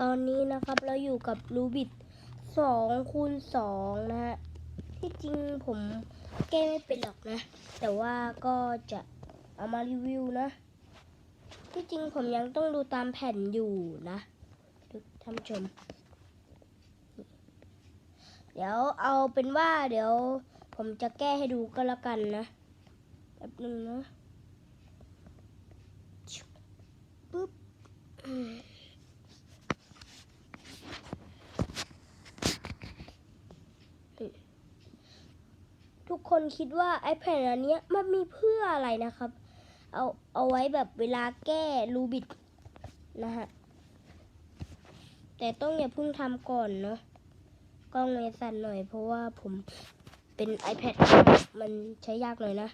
ตอนนี้นะครับเราอยู่กับรูบิ t สองคูณสองนะฮะ ที่จริงผมแก้ไม่เป็นหรอกนะ แต่ว่าก็จะเอามารีวิวนะ ที่จริงผมยังต้องดูตามแผ่นอยู่นะทุกท่านชม เดี๋ยวเอาเป็นว่าเดี๋ยวผมจะแก้ให้ดูก็แล้วกันนะแป๊บนึงนะปึ๊บอืมทุก คนคิดว่า iPad อันเนี้ยมันมีเพื่ออะไรนะครับ เอาเอาไว้แบบเวลาแก้รูบิดนะฮะ แต่ต้องอย่าเพิ่งทำก่อนเนาะกล้องเลยสั่นหน่อยเพราะว่าผมเป็น iPad มันใช้ยากหน่อยนะ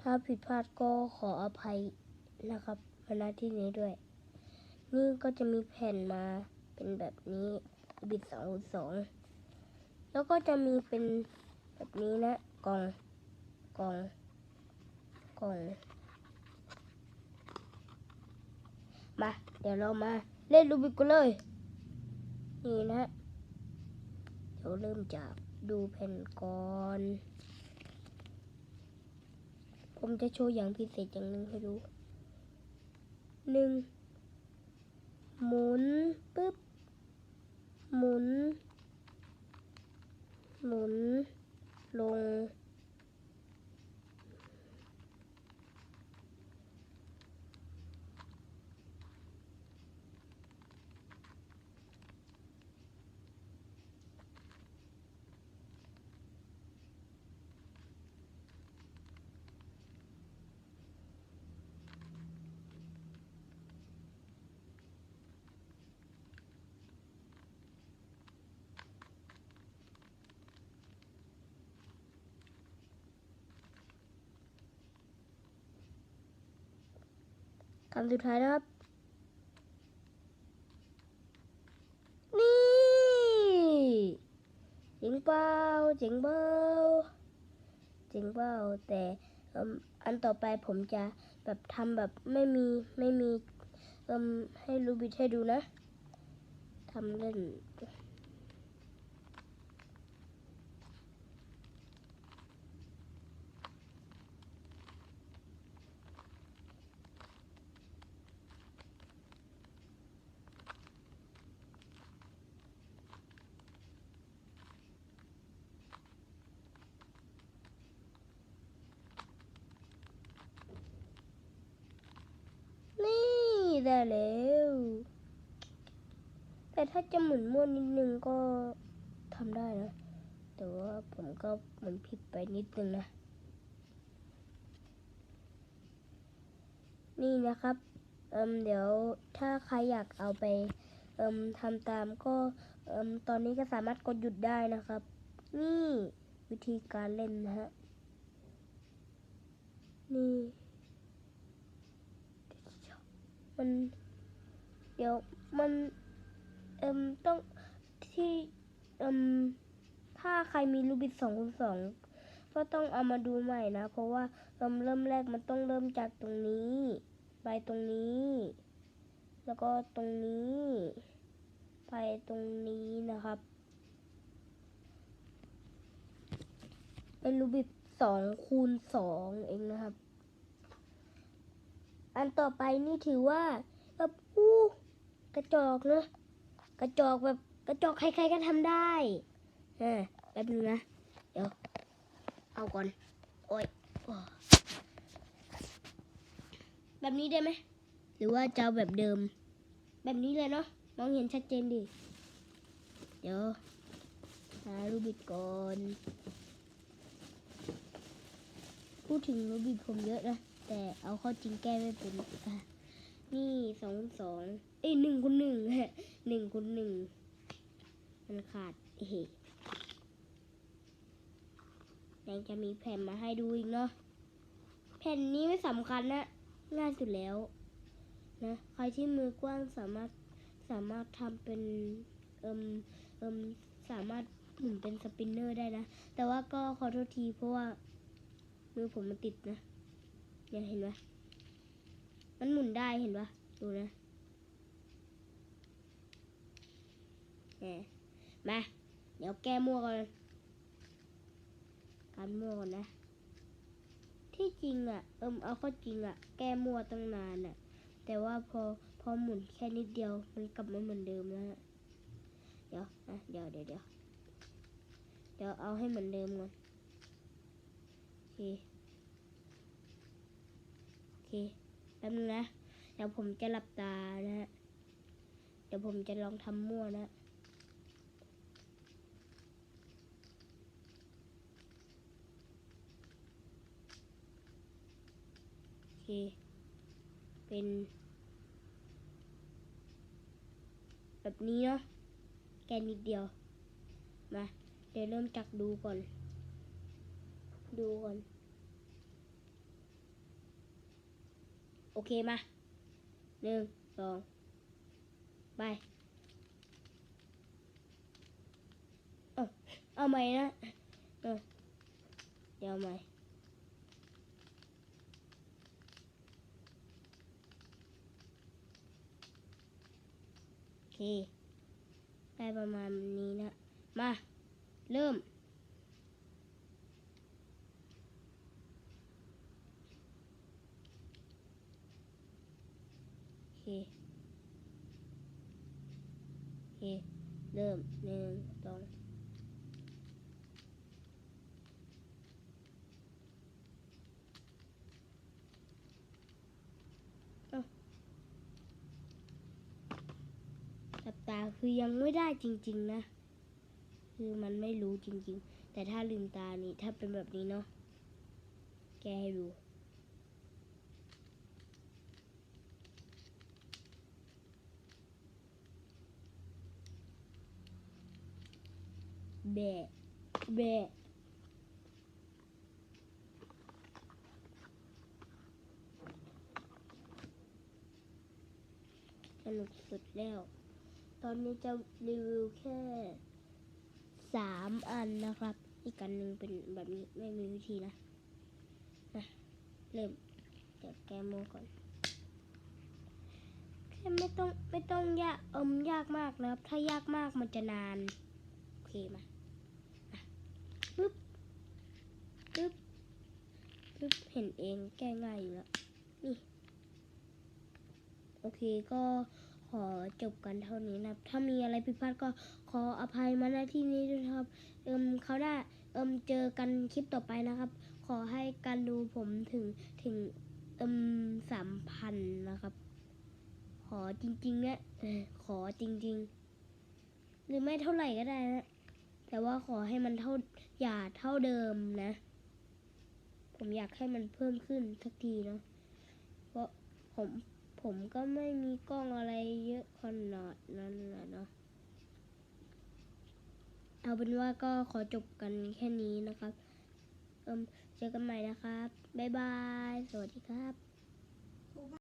ถ้าผิดพลาดก็ขออภัยนะครับณที่นี้ด้วย นี่ก็จะมีแผ่นมาเป็นแบบนี้บิดสองสอง แล้วก็จะมีเป็นแบบนี้นะกล่องกล่องกล่องมา เดี๋ยวเรามาเล่นรูบิกกันเลย นี่นะเดี๋ยวเริ่มจากดูแผ่นก่อนผมจะโชว์อย่างพิเศษอย่างหนึ่งให้ดูหนึ่งหมุนปึ๊บหมุน หมุน ลง คำสุดท้ายนะครับ นี่เจ๋งเปล่าเจ๋งเปล่าเจ๋งเปล่าแต่อันต่อไปผมจะแบบทำแบบไม่มีไม่มีมให้รูบิทให้ดูนะทำเล่น ได้แล้ว แต่ถ้าจะหมุนมั่วนิดนึงก็ทำได้นะ แต่ว่าผมก็หมุนผิดไปนิดนึงนะ นี่นะครับเอิมเดี๋ยวถ้าใครอยากเอาไปเอิมทำตามก็เอิมตอนนี้ก็สามารถกดหยุดได้นะครับ นี่วิธีการเล่นนะฮะ นี่ มัน เดี๋ยวมันเอิมต้องที่เอิมถ้าใครมีรูบิกสองคูณสองก็ต้องเอามาดูใหม่นะ เพราะว่าเอิมเริ่มแรกมันต้องเริ่มจากตรงนี้ ไปตรงนี้ แล้วก็ตรงนี้ ไปตรงนี้นะครับ เป็นรูบิกสองคูณสองเองนะครับ อันต่อไปนี่ถือว่าแบบอู้กระจอกเนอะกระจอกแบบกระจอกใครๆก็ทำได้อ่าแป๊บนึงนะเดี๋ยวเอาก่อนโอ้ยอแบบนี้ได้ไหมหรือว่าจะแบบเดิม แบบนี้เลยเนาะมองเห็นชัดเจนดิเดี๋ยวหารูบิกก่อนพูดถึงรูบิกผมเยอะนะ แต่เอาเข้าจริงแก้ไม่เป็นอะนี่สองสองเอ้ยหนึ่งคูณหนึ่งฮะหนึ่งคูณหนึ่งมันขาดเฮ้ยังจะมีแผ่นมาให้ดูอีกเนาะแผ่นนี้ไม่สำคัญนะง่ายสุดแล้วนะใครที่มือกว้างสามารถสามารถทำเป็นเอิมเอิมสามารถหมุนเป็นสปินเนอร์ได้นะ แต่ว่าก็ขอโทษทีเพราะว่ามือผมมันติดนะ ยังเห็นไหมมันหมุนได้เห็นปะดูนะแหมมา เดี๋ยวแก้มั่วก่อนการมั่วก่อนนะ ที่จริงอะ่ะ เอิมเอาข้อจริงอะ่ะ แก้มั่วตั้งนานอะ่ะ แต่ว่าพอพอหมุนแค่นิดเดียว มันกลับมาเหมือนเดิมแล้วฮะเดี๋ยวนะเดี๋ยวเดี๋ยวเดี๋ยวเดี๋ยวเอาให้เหมือนเดิมก่อนโอเค เคแป๊บนึงนะ เดี๋ยวผมจะหลับตานะ เดี๋ยวผมจะลองทำมั่วนะโอเค เป็น แบบนี้เนาะ แกนิดเดียว มา เดี๋ยวเริ่มจากดูก่อน ดูก่อน อเคมาหนึ่งสองไปเอาเอาใหม่นะเออเดี๋ยวเอาใหม่โอเค ได้ประมาณนี้นะ มา เริ่ม โอเคโอเค เริ่มหนึ่งสองเอ้าหลับตาคือยังไม่ได้จริง ๆ นะ คือมันไม่รู้จริง ๆ แต่ถ้าลืมตานี่ถ้าเป็นแบบนี้เนาะ แกให้ดู แบะแบะสนุกสุดแล้ว ตอนนี้จะรีวิวแค่สามอันนะครับ อีกอันหนึ่งเป็นแบบนี้ไม่มีวิธีนะนะเริ่มจากแกโมก่อนแค่ไม่ต้องไม่ต้องยากอมยากมากนะครับ ถ้ายากมากมันจะนาน โอเคมาอะปึ๊บปึ๊บ ปึ๊บเห็นเองแก้ง่ายอยู่แล้วนี่ โอเคก็ขอจบกันเท่านี้นะครับ ถ้ามีอะไรผิดพลาดก็ขออภัยมาณที่นี้ด้วยนะครับ เอิมเขาได้เอิมเจอกันคลิปต่อไปนะครับ ขอให้การดูผมถึงถึงเอิมสามพันนะครับ ขอจริงๆเนี่ยเออขอจริง ๆ หรือไม่เท่าไหร่ก็ได้นะ แต่ว่าขอให้มันเท่าอย่าเท่าเดิมนะ ผมอยากให้มันเพิ่มขึ้นสักทีเนาะเพราะผมผมก็ไม่มีกล้องอะไรเยอะขนาดนั้นแหละเนาะเอาเป็นว่าก็ขอจบกันแค่นี้นะครับเจอกันใหม่นะครับ บ๊ายบาย สวัสดีครับ